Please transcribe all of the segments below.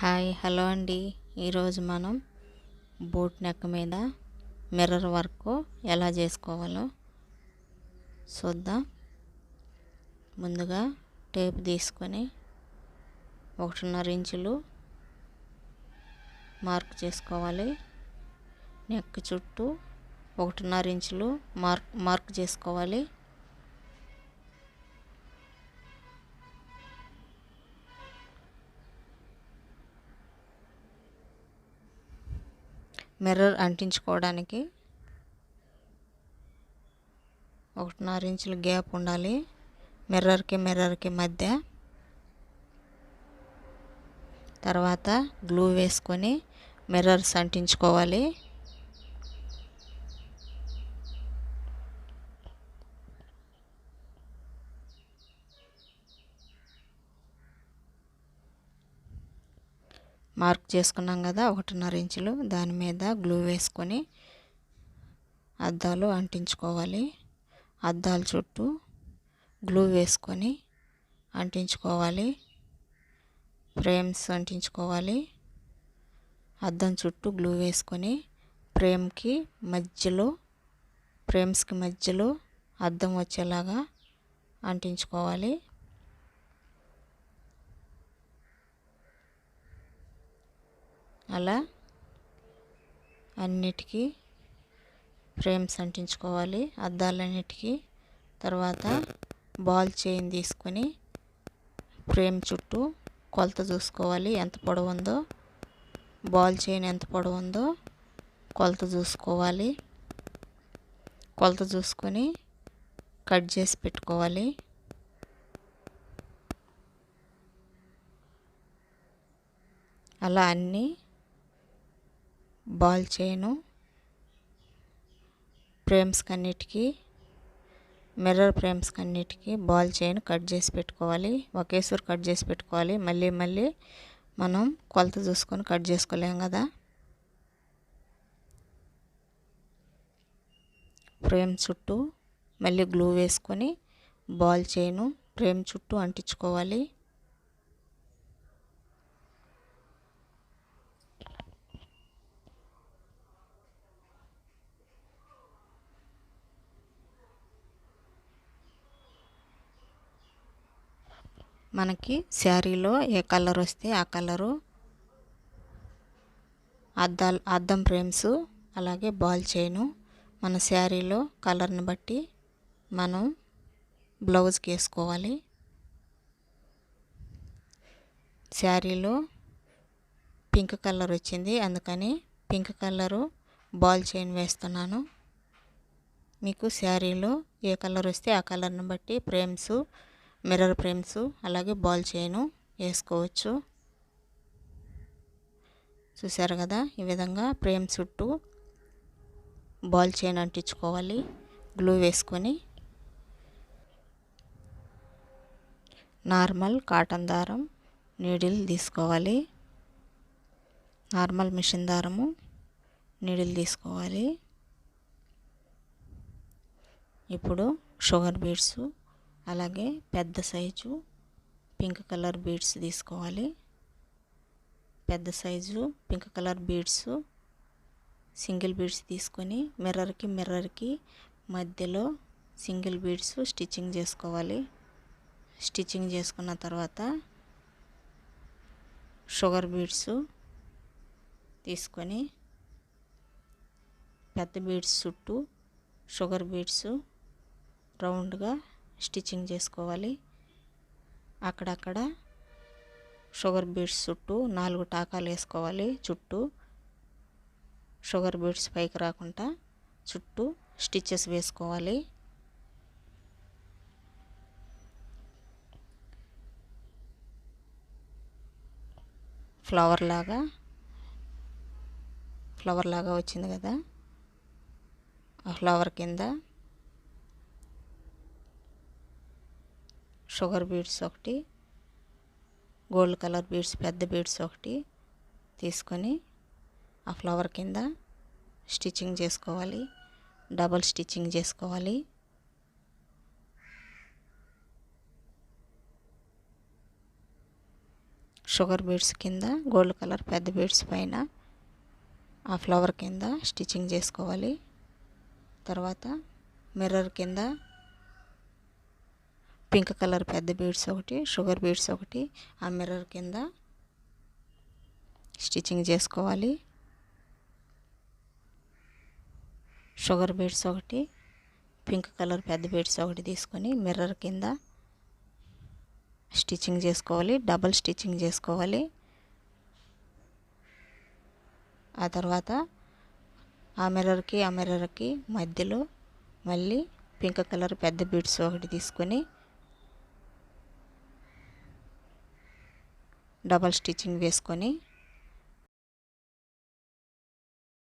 Hi hello అండి. ఈరోజు మనం బూట్ నెక్ మీద మిర్రర్ వర్క్ ఎలా చేసుకోవాలో చూద్దాం. ముందుగా టేప్ తీసుకొని ఒకటిన్నర ఇంచులు మార్క్ చేసుకోవాలి. నెక్ చుట్టూ ఒకటిన్నర ఇంచులు మార్క్ మార్క్ చేసుకోవాలి. మిర్రర్ అంటించుకోవడానికి ఒకటిన్నర ఇంచుల గ్యాప్ ఉండాలి. మిర్రర్కి మిర్రర్కి మధ్య తర్వాత గ్లూ వేసుకొని మిర్రర్స్ అంటించుకోవాలి. మార్క్ చేసుకున్నాం కదా ఒకటిన్నర ఇంచులు. దాని మీద గ్లూ వేసుకొని అద్దాలు అంటించుకోవాలి. అద్దాల చుట్టూ గ్లూ వేసుకొని అంటించుకోవాలి. ఫ్రేమ్స్ అంటించుకోవాలి. అద్దం చుట్టూ గ్లూ వేసుకొని ఫ్రేమ్కి మధ్యలో ఫ్రేమ్స్కి మధ్యలో అద్దం వచ్చేలాగా అంటించుకోవాలి. అలా అన్నిటికీ ఫ్రేమ్స్ అంటించుకోవాలి అద్దాలన్నిటికీ తర్వాత బాల్ చైన్ తీసుకొని ఫ్రేమ్ చుట్టూ కొలత చూసుకోవాలి. ఎంత పొడవు ఉందో బాల్ చైన్ ఎంత పొడవు ఉందో కొలత చూసుకోవాలి. కొలత చూసుకొని కట్ చేసి పెట్టుకోవాలి. అలా అన్నీ బాల్ చైను ఫ్రేమ్స్ కన్నిటికి మిర్రర్ ఫ్రేమ్స్ కన్నిటికి బాల్ చైన్ కట్ చేసి పెట్టుకోవాలి. ఒకేసారి కట్ చేసి పెట్టుకోవాలి. మళ్ళీ మళ్ళీ మనం కొలత చూసుకొని కట్ చేసుకోలేం కదా. ఫ్రేమ్ చుట్టూ మళ్ళీ గ్లూ వేసుకొని బాల్ చైను ఫ్రేమ్ చుట్టూ అంటించుకోవాలి. మనకి శారీలో ఏ కలర్ వస్తే ఆ కలరు అద్దాలు అద్దం ఫ్రేమ్స్ అలాగే బాల్ చైను. మన శారీలో కలర్ని బట్టి మనం బ్లౌజ్కి వేసుకోవాలి. శారీలో పింక్ కలర్ వచ్చింది అందుకని పింక్ కలరు బాల్ చైన్ వేస్తున్నాను. మీకు శారీలో ఏ కలర్ వస్తే ఆ కలర్ని బట్టి ఫ్రేమ్స్ మిర్రర్ ఫ్రేమ్స్ అలాగే బాల్ చైను వేసుకోవచ్చు. చూసారు కదా? ఈ విధంగా ఫ్రేమ్ చుట్టూ బాల్ చైన్ అంటించుకోవాలి. గ్లూ వేసుకొని. నార్మల్ కాటన్ దారం నీడిల్ తీసుకోవాలి. నార్మల్ మిషన్ దారము నీడిల్ తీసుకోవాలి. ఇప్పుడు షుగర్ బీడ్స్ అలాగే పెద్ద సైజు పింక్ కలర్ బీడ్స్ తీసుకోవాలి. పెద్ద size pink colour beads single beads తీసుకొని మిర్రర్కి మిర్రర్కి మధ్యలో సింగిల్ బీడ్స్ స్టిచ్చింగ్ చేసుకోవాలి. స్టిచ్చింగ్ చేసుకున్న తర్వాత షుగర్ బీడ్స్ తీసుకొని పెద్ద బీడ్స్ చుట్టూ షుగర్ బీడ్స్ రౌండ్గా స్టిచ్చింగ్ చేసుకోవాలి. అక్కడక్కడ షుగర్ బీడ్స్ చుట్టూ నాలుగు టాకాలు వేసుకోవాలి చుట్టూ. షుగర్ బీడ్స్ పైకి రాకుండా చుట్టూ స్టిచ్చెస్ వేసుకోవాలి. ఫ్లవర్ లాగా ఫ్లవర్ లాగా వచ్చింది కదా. ఆ ఫ్లవర్ కింద షుగర్ బీడ్స్ ఒకటి గోల్డ్ కలర్ బీడ్స్ పెద్ద బీడ్స్ ఒకటి తీసుకొని ఆ ఫ్లవర్ కింద స్టిచ్చింగ్ చేసుకోవాలి. డబల్ స్టిచ్చింగ్ చేసుకోవాలి. షుగర్ బీడ్స్ కింద గోల్డ్ కలర్ పెద్ద బీడ్స్ పైన ఆ ఫ్లవర్ కింద స్టిచ్చింగ్ చేసుకోవాలి. తర్వాత మిర్రర్ కింద పింక్ కలర్ పెద్ద బీడ్స్ ఒకటి షుగర్ బీడ్స్ ఒకటి. ఆ మిర్రర్ కింద స్టిచ్చింగ్ చేసుకోవాలి. షుగర్ బీడ్స్ ఒకటి పింక్ కలర్ పెద్ద బీడ్స్ ఒకటి తీసుకొని మిర్రర్ కింద స్టిచ్చింగ్ చేసుకోవాలి. డబల్ స్టిచ్చింగ్ చేసుకోవాలి. ఆ తర్వాత ఆ మిర్రర్కి ఆ మిర్రర్కి మధ్యలో మళ్ళీ పింక్ కలర్ పెద్ద బీడ్స్ ఒకటి తీసుకొని డబల్ స్టిచ్చింగ్ వేసుకొని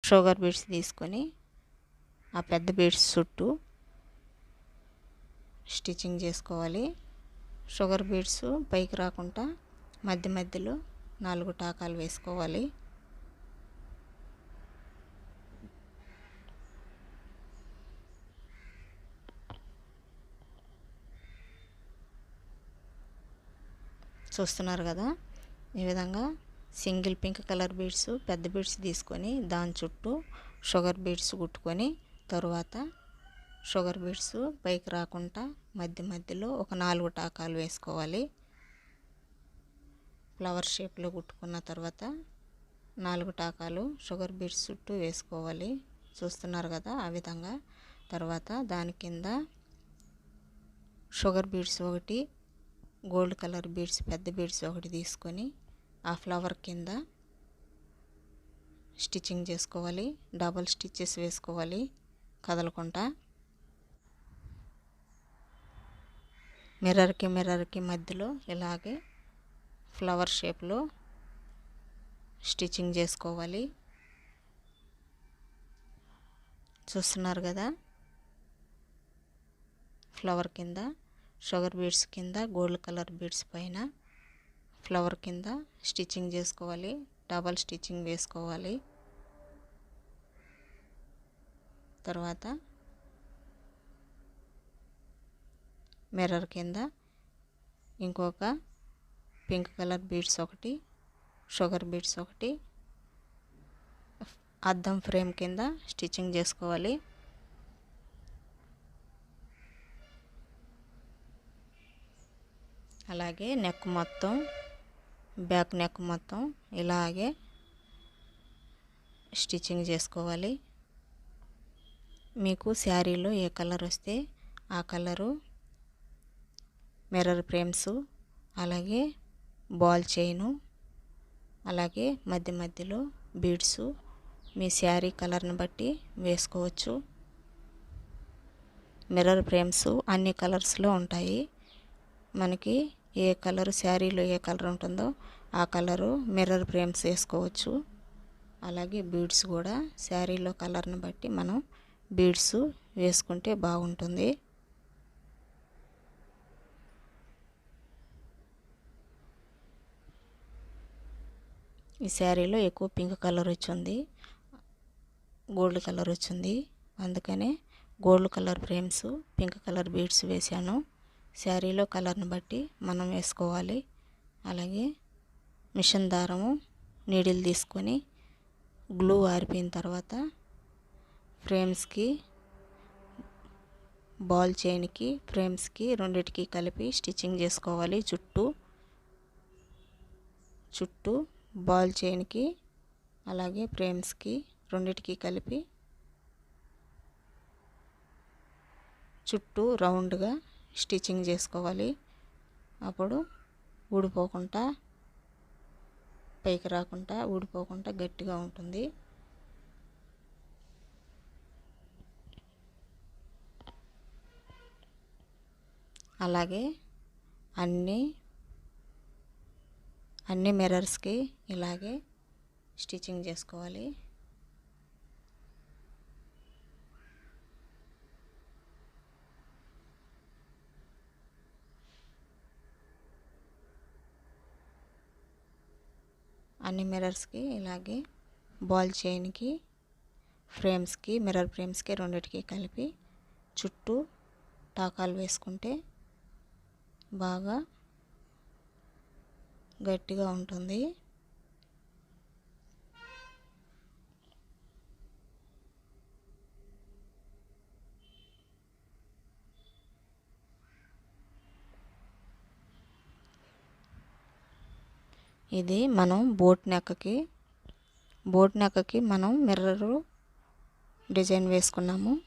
షుగర్ బీడ్స్ తీసుకొని ఆ పెద్ద బీడ్స్ చుట్టూ స్టిచ్చింగ్ చేసుకోవాలి. షుగర్ బీడ్స్ పైకి రాకుండా మధ్య మధ్యలో నాలుగు టాకాలు వేసుకోవాలి. చూస్తున్నారు కదా? ఈ విధంగా సింగిల్ పింక్ కలర్ బీడ్స్ పెద్ద బీడ్స్ తీసుకొని దాని చుట్టూ షుగర్ బీడ్స్ కుట్టుకొని తరువాత షుగర్ బీడ్స్ పైకి రాకుండా మధ్య మధ్యలో ఒక నాలుగు టాకాలు వేసుకోవాలి. ఫ్లవర్ షేప్లో కుట్టుకున్న తర్వాత నాలుగు టాకాలు షుగర్ బీడ్స్ చుట్టూ వేసుకోవాలి. చూస్తున్నారు కదా ఆ విధంగా. తర్వాత దాని కింద షుగర్ బీడ్స్ ఒకటి గోల్డ్ కలర్ బీడ్స్ పెద్ద బీడ్స్ ఒకటి తీసుకొని ఆ ఫ్లవర్ కింద స్టిచ్చింగ్ చేసుకోవాలి. డబల్ స్టిచ్చెస్ వేసుకోవాలి. కదలకుండా. మిర్రర్కి మిర్రర్కి మధ్యలో ఇలాగే ఫ్లవర్ షేప్లో స్టిచ్చింగ్ చేసుకోవాలి. చూస్తున్నారు కదా? ఫ్లవర్ కింద షుగర్ బీడ్స్ కింద గోల్డ్ కలర్ బీడ్స్ పైన ఫ్లవర్ కింద స్టిచ్చింగ్ చేసుకోవాలి. డబల్ స్టిచ్చింగ్ వేసుకోవాలి. తర్వాత మిర్రర్ కింద ఇంకొక పింక్ కలర్ బీడ్స్ ఒకటి షుగర్ బీడ్స్ ఒకటి అద్దం ఫ్రేమ్ కింద స్టిచ్చింగ్ చేసుకోవాలి. అలాగే నెక్ మొత్తం బ్యాక్ నెక్ మొత్తం ఇలాగే స్టిచ్చింగ్ చేసుకోవాలి. మీకు శారీలో ఏ కలర్ వస్తే ఆ కలరు మిర్రర్ ఫ్రేమ్స్ అలాగే బాల్ చైను అలాగే మధ్య మధ్యలో బీడ్స్ మీ శారీ కలర్ని బట్టి వేసుకోవచ్చు. మిర్రర్ ఫ్రేమ్స్ అన్ని కలర్స్లో ఉంటాయి. మనకి ఏ కలర్ శారీలో ఏ కలర్ ఉంటుందో ఆ కలరు మిర్రర్ ఫ్రేమ్స్ వేసుకోవచ్చు. అలాగే బీడ్స్ కూడా శారీలో కలర్ని బట్టి మనం బీడ్స్ వేసుకుంటే బాగుంటుంది. ఈ శారీలో ఎక్కువ పింక్ కలర్ వచ్చింది. గోల్డ్ కలర్ వచ్చింది. అందుకనే gold colour frames pink colour beads వేశాను. శారీలో కలర్ని బట్టి మనం వేసుకోవాలి. అలాగే మిషన్ దారము నీడిల్ తీసుకొని గ్లూ ఆరిపోయిన తర్వాత ఫ్రేమ్స్కి బాల్ చైన్కి ఫ్రేమ్స్కి రెండిటికి కలిపి స్టిచ్చింగ్ చేసుకోవాలి. చుట్టూ చుట్టూ బాల్ చైన్కి అలాగే ఫ్రేమ్స్కి రెండిటికి కలిపి చుట్టూ రౌండ్గా స్టిచ్చింగ్ చేసుకోవాలి. అప్పుడు ఊడిపోకుండా పైకి రాకుండా ఊడిపోకుండా గట్టిగా ఉంటుంది. అలాగే అన్ని అన్ని మిర్రర్స్కి ఇలాగే స్టిచ్చింగ్ చేసుకోవాలి. అన్ని మిర్రర్స్కి ఇలాగే బాల్ చైన్కి ఫ్రేమ్స్కి మిర్రర్ ఫ్రేమ్స్కి రెండిటికి కలిపి చుట్టూ టాకాలు వేసుకుంటే బాగా గట్టిగా ఉంటుంది. ఇది మనం బోట్ నెక్కకి బోట్ నెక్కకి మనం మిర్రరు డిజైన్ వేసుకున్నాము.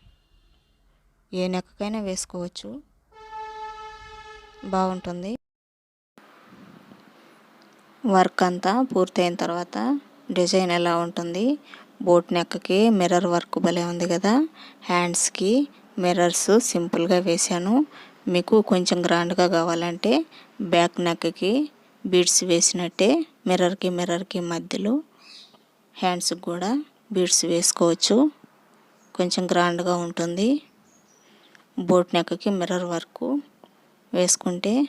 ఏ నెక్కకైనా వేసుకోవచ్చు. బాగుంటుంది. వర్క్ అంతా పూర్తయిన తర్వాత డిజైన్ ఎలా ఉంటుంది? బోట్ నెక్కకి మిర్రర్ వర్క్ భలే ఉంది కదా. హ్యాండ్స్కి మిర్రర్స్ సింపుల్గా వేశాను. మీకు కొంచెం గ్రాండ్గా కావాలంటే బ్యాక్ నెక్కి బీడ్స్ వేసినట్టే మిర్రర్కి మిర్రర్కి మధ్యలో హ్యాండ్స్కి కూడా బీడ్స్ వేసుకోవచ్చు. కొంచెం గ్రాండ్గా ఉంటుంది. బోట్ నెక్కి మిర్రర్ వర్క్ వేసుకుంటే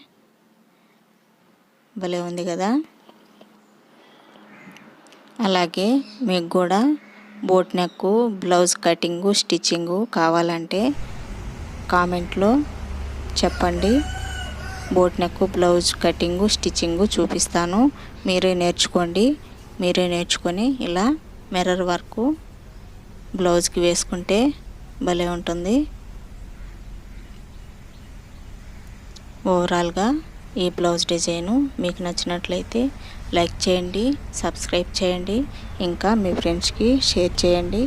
భలే ఉంది కదా. అలాగే మీకు కూడా boat neck blouse cutting stitching కావాలంటే కామెంట్లో చెప్పండి. Boat neck blouse cutting stitching చూపిస్తాను. మీరే నేర్చుకోండి. మీరే నేర్చుకొని ఇలా మిర్రర్ వర్క్ బ్లౌజ్కి వేసుకుంటే భలే ఉంటుంది. ఓవరాల్గా ఈ బ్లౌజ్ డిజైను మీకు నచ్చినట్లయితే లైక్ చేయండి సబ్స్క్రైబ్ చేయండి ఇంకా మీ ఫ్రెండ్స్కి షేర్ చేయండి.